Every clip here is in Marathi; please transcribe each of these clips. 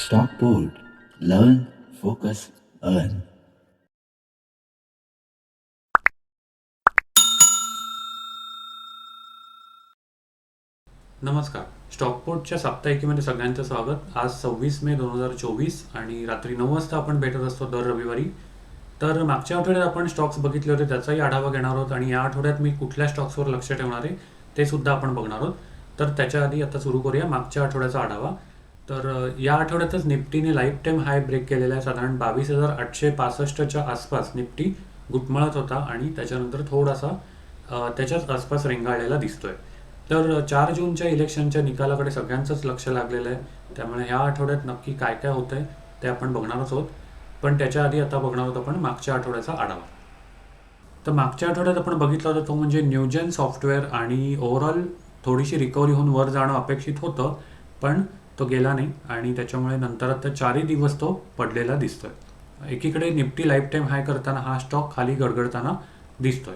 Stockport. लर्न फोकस अर्न नमस्कार. स्टॉकपोर्टच्या साप्ताहिकीमध्ये सगळ्यांचं स्वागत. आज सव्वीस मे दोन हजार चोवीस आणि रात्री नऊ वाजता आपण भेटत असतो दर रविवारी. तर मागच्या आठवड्यात आपण स्टॉक्स बघितले होते त्याचाही आढावा घेणार आहोत आणि या आठवड्यात मी कुठल्या स्टॉक्सवर लक्ष ठेवणार आहे ते सुद्धा आपण बघणार आहोत. तर त्याच्या आधी आता सुरू करूया मागच्या आठवड्याचा आढावा. तर या आठवड्यातच निफ्टीने लाईफ टाईम हाय ब्रेक केलेला आहे. साधारण बावीस हजार आठशे पासष्टच्या आसपास निफ्टी गुटमळत होता आणि त्याच्यानंतर थोडासा त्याच्याच आसपास रेंगाळलेला दिसतोय. तर चार जूनच्या इलेक्शनच्या निकालाकडे सगळ्यांचंच लक्ष लागलेलं आहे. त्यामुळे ह्या आठवड्यात नक्की काय काय होतंय ते आपण बघणारच आहोत. पण त्याच्या आधी आता बघणार आहोत आपण मागच्या आठवड्याचा आढावा. तर मागच्या आठवड्यात आपण बघितला होता तो म्हणजे न्यूजन सॉफ्टवेअर आणि ओव्हरऑल थोडीशी रिकव्हरी होऊन वर जाणं अपेक्षित होतं. पण तो गेला नाही आणि त्याच्यामुळे नंतर आता चारही दिवस तो पडलेला दिसतोय. एकीकडे निफ्टी लाईफ टाईम हाय करताना हा स्टॉक खाली गडगडताना दिसतोय.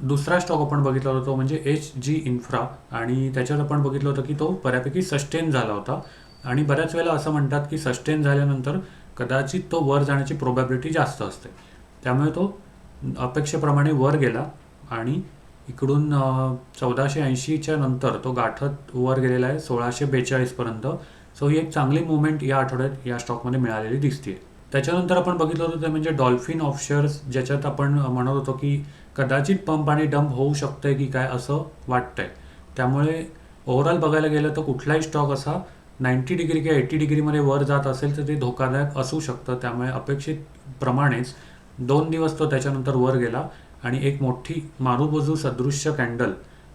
दुसरा स्टॉक आपण बघितला होता तो म्हणजे एच जी इन्फ्रा आणि त्याच्यात आपण बघितलं होतं की तो बऱ्यापैकी सस्टेन झाला होता. आणि बऱ्याच वेळेला असं म्हणतात की सस्टेन झाल्यानंतर कदाचित तो वर जाण्याची प्रोबॅबिलिटी जास्त असते. त्यामुळे तो अपेक्षेप्रमाणे वर गेला आणि इकडून चौदाशे ऐंशीच्या नंतर तो गाठत वर गेलेला आहे सोळाशे बेचाळीसपर्यंत सो ही एक चांगली मुवमेंट या आठवड्यात या स्टॉकमध्ये मिळालेली दिसते त्याच्यानंतर आपण बघितलं होतं ते म्हणजे डॉल्फिन ऑफशर्स ज्याच्यात आपण म्हणत होतो की कदाचित पंप आणि डंप होऊ शकतंय की काय असं वाटतंय. त्यामुळे ओव्हरऑल बघायला गेलं तर कुठलाही स्टॉक असा नाईन्टी डिग्री किंवा एटी डिग्रीमध्ये वर जात असेल तर ते धोकादायक असू शकतं. त्यामुळे अपेक्षित प्रमाणेच दोन दिवस तो त्याच्यानंतर वर गेला. आणि एक मोठी मारुबजू सदृश्य कॅन्डल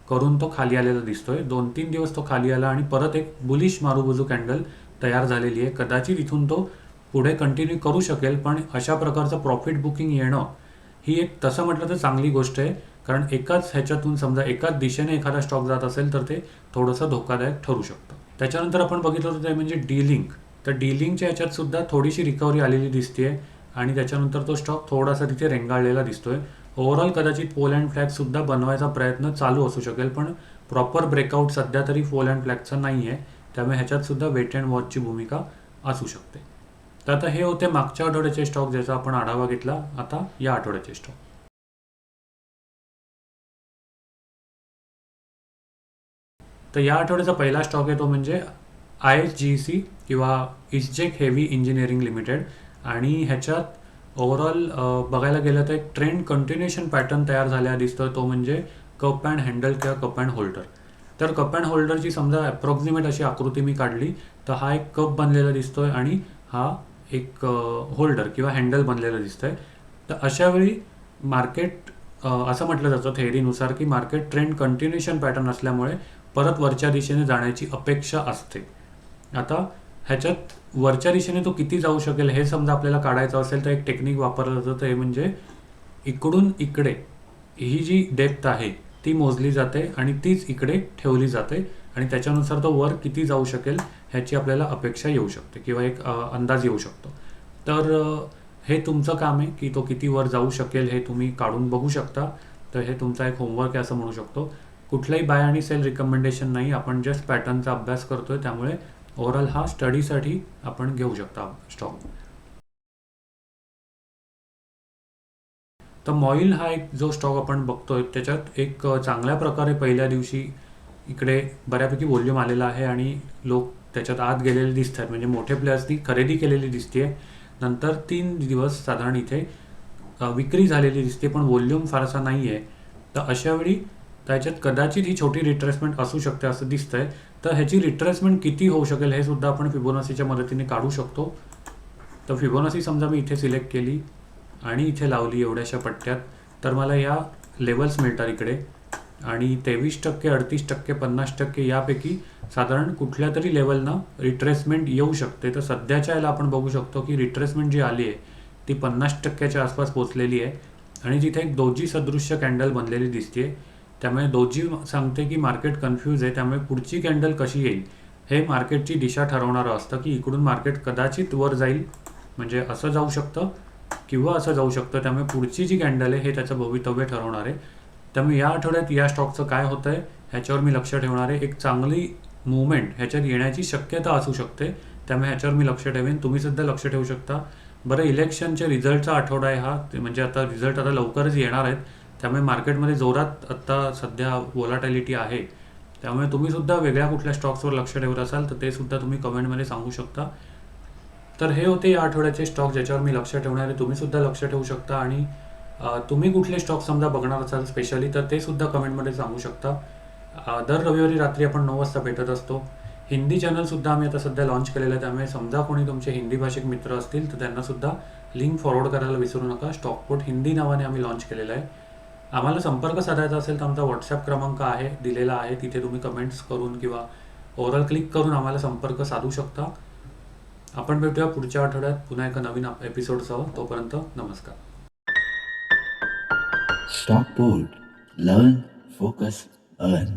करून तो खाली आलेला दिसतोय. दोन तीन दिवस तो खाली आला आणि परत एक बुलिश मारुबजू कॅन्डल तयार झालेली आहे. कदाचित इथून तो पुढे कंटिन्यू करू शकेल पण अशा प्रकारचं प्रॉफिट बुकिंग येणं ही एक तसं म्हटलं तर चांगली गोष्ट आहे. कारण एकाच ह्याच्यातून समजा एकाच दिशेने एखादा स्टॉक जात असेल तर ते थोडंसं धोकादायक ठरू शकतं. त्याच्यानंतर आपण बघितलं होतं ते म्हणजे डीलिंक तर डीलिंकच्या ह्याच्यात सुद्धा थोडीशी रिकव्हरी आलेली दिसते आणि त्याच्यानंतर तो स्टॉक थोडासा तिथे रेंगाळलेला दिसतोय. ओव्हरऑल कदाचित पोल अँड फ्लॅग सुद्धा बनवायचा प्रयत्न चालू असू शकेल पण प्रॉपर ब्रेकआउट सध्या तरी पोल अँड फ्लॅगचा नाही आहे त्यामुळे ह्याच्यात सुद्धा वेट अँड वॉचची भूमिका असू शकते. तर आता हे होते मागच्या आठवड्याचे स्टॉक ज्याचा आपण आढावा घेतला. आता या आठवड्याचे स्टॉक तर या आठवड्याचा पहिला स्टॉक आहे तो म्हणजे आय एस जी सी किंवा इस्जेक हेवी इंजिनिअरिंग लिमिटेड आणि ह्याच्यात ओव्हरऑल बघायला गेलं तर एक ट्रेंड कंटिन्युएशन पॅटर्न तयार झालेला दिसतो तो म्हणजे कप अँड हँडल किंवा कप अँड होल्डर तर कप अँड होल्डरची समजा अप्रॉक्सिमेट अशी आकृती मी काढली तर हा एक कप बनलेला दिसतोय आणि हा एक होल्डर किंवा हँडल बनलेलं दिसतंय. तर अशावेळी मार्केट असं म्हटलं जातं थेअरीनुसार की मार्केट ट्रेंड कंटिन्युएशन पॅटर्न असल्यामुळे परत वरच्या दिशेने जाण्याची अपेक्षा असते. आता ह्याच्यात वरच्या दिशेने तो किती जाऊ शकेल हे समजा आपल्याला काढायचं असेल तर एक टेक्निक वापरलं जातं ते हे म्हणजे इकडून इकडे ही जी डेप्थ आहे ती मोजली जाते आणि तीच इकडे ठेवली जाते आणि त्याच्यानुसार तो वर किती जाऊ शकेल ह्याची आपल्याला अपेक्षा येऊ शकते किंवा एक अंदाज येऊ शकतो. तर हे तुमचं काम आहे की तो किती वर जाऊ शकेल हे तुम्ही काढून बघू शकता. तर हे तुमचा एक होमवर्क आहे असं म्हणू शकतो. कुठलाही बाय आणि सेल रिकमेंडेशन नाही आपण जस्ट पॅटर्नचा अभ्यास करतोय त्यामुळे ओव्हरऑल हा स्टडीसाठी आपण घेऊ शकता स्टॉक तर मॉईल हा एक जो स्टॉक आपण बघतोय त्याच्यात एक चांगल्या प्रकारे पहिल्या दिवशी इकडे बऱ्यापैकी व्हॉल्यूम आलेला आहे आणि लोक त्याच्यात आत गेलेले दिसत आहेत म्हणजे मोठे प्लेयर्सनी खरेदी केलेली दिसते नंतर तीन दिवस साधारण इथे विक्री झालेली दिसते पण व्हॉल्यूम फारसा नाही आहे तर अशावेळी तर त्याच्यात कदाचित ही छोटी रिट्रेसमेंट असू शकते असं दिसतंय. तर ह्याची रिट्रेसमेंट किती होऊ शकेल हे सुद्धा आपण फिबोनासीच्या मदतीने काढू शकतो. तर फिबोनासी समजा मी इथे सिलेक्ट केली आणि इथे लावली एवढ्याशा पट्ट्यात तर मला या लेवल्स मिळतात इकडे. आणि तेवीस टक्के अडतीस टक्के पन्नास टक्के यापैकी साधारण कुठल्या तरी लेवलनं रिट्रेसमेंट येऊ शकते. तर सध्याच्या याला आपण बघू शकतो की रिट्रेसमेंट जी आली आहे ती पन्नास टक्क्याच्या आसपास पोचलेली आहे. आणि जिथे एक दोजी सदृश्य कॅन्डल बनलेली दिसते त्यामुळे दोजी सांगते की मार्केट कन्फ्यूज आहे त्यामुळे पुढची कॅन्डल कशी येईल हे मार्केटची दिशा ठरवणारं असतं की इकडून मार्केट कदाचित वर जाईल म्हणजे असं जाऊ शकतं किंवा असं जाऊ शकतं. त्यामुळे पुढची जी कॅन्डल आहे हे त्याचं भवितव्य ठरवणार आहे. त्यामुळे या आठवड्यात या स्टॉकचं काय होतं आहे ह्याच्यावर मी लक्ष ठेवणार आहे. एक चांगली मुवमेंट ह्याच्यात येण्याची शक्यता असू शकते. त्यामुळे ह्याच्यावर मी लक्ष ठेवेन. तुम्ही सुद्धा लक्ष ठेवू शकता. बरं इलेक्शनचे रिझल्टचा आठवडा आहे हा ते म्हणजे आता रिझल्ट आता लवकरच येणार आहेत. त्यामुळे मार्केटमध्ये जोरात आत्ता सध्या वोलाटॅलिटी आहे. त्यामुळे तुम्ही सुद्धा वेगळ्या कुठल्या स्टॉक्सवर लक्ष ठेवत असाल तर ते सुद्धा तुम्ही कमेंटमध्ये सांगू शकता. तर हे होते या आठवड्याचे स्टॉक ज्याच्यावर मी लक्ष ठेवणार आहे तुम्ही सुद्धा लक्ष ठेवू शकता आणि तुम्ही कुठले स्टॉक समजा बघणार असाल स्पेशली तर ते सुद्धा कमेंटमध्ये सांगू शकता. दर रविवारी रात्री आपण नऊ वाजता भेटत असतो. हिंदी चॅनलसुद्धा आम्ही आता सध्या लॉन्च केलेलं आहे त्यामुळे समजा कोणी तुमचे हिंदी भाषिक मित्र असतील तर त्यांनासुद्धा लिंक फॉरवर्ड करायला विसरू नका. स्टॉकपोर्ट हिंदी नावाने आम्ही लॉन्च केलेलं आहे. आम्हाला संपर्क साधायचा असेल तर आमचा व्हॉट्सअप क्रमांक आहे दिलेला आहे. तिथे तुम्ही कमेंट्स करून किंवा ओव्हरऑल क्लिक करून आम्हाला संपर्क साधू शकता. आपण भेटूया पुढच्या आठवड्यात. पुन्हा एका नवीन एपिसोडसह तोपर्यंत नमस्कार. Stock learn focus earn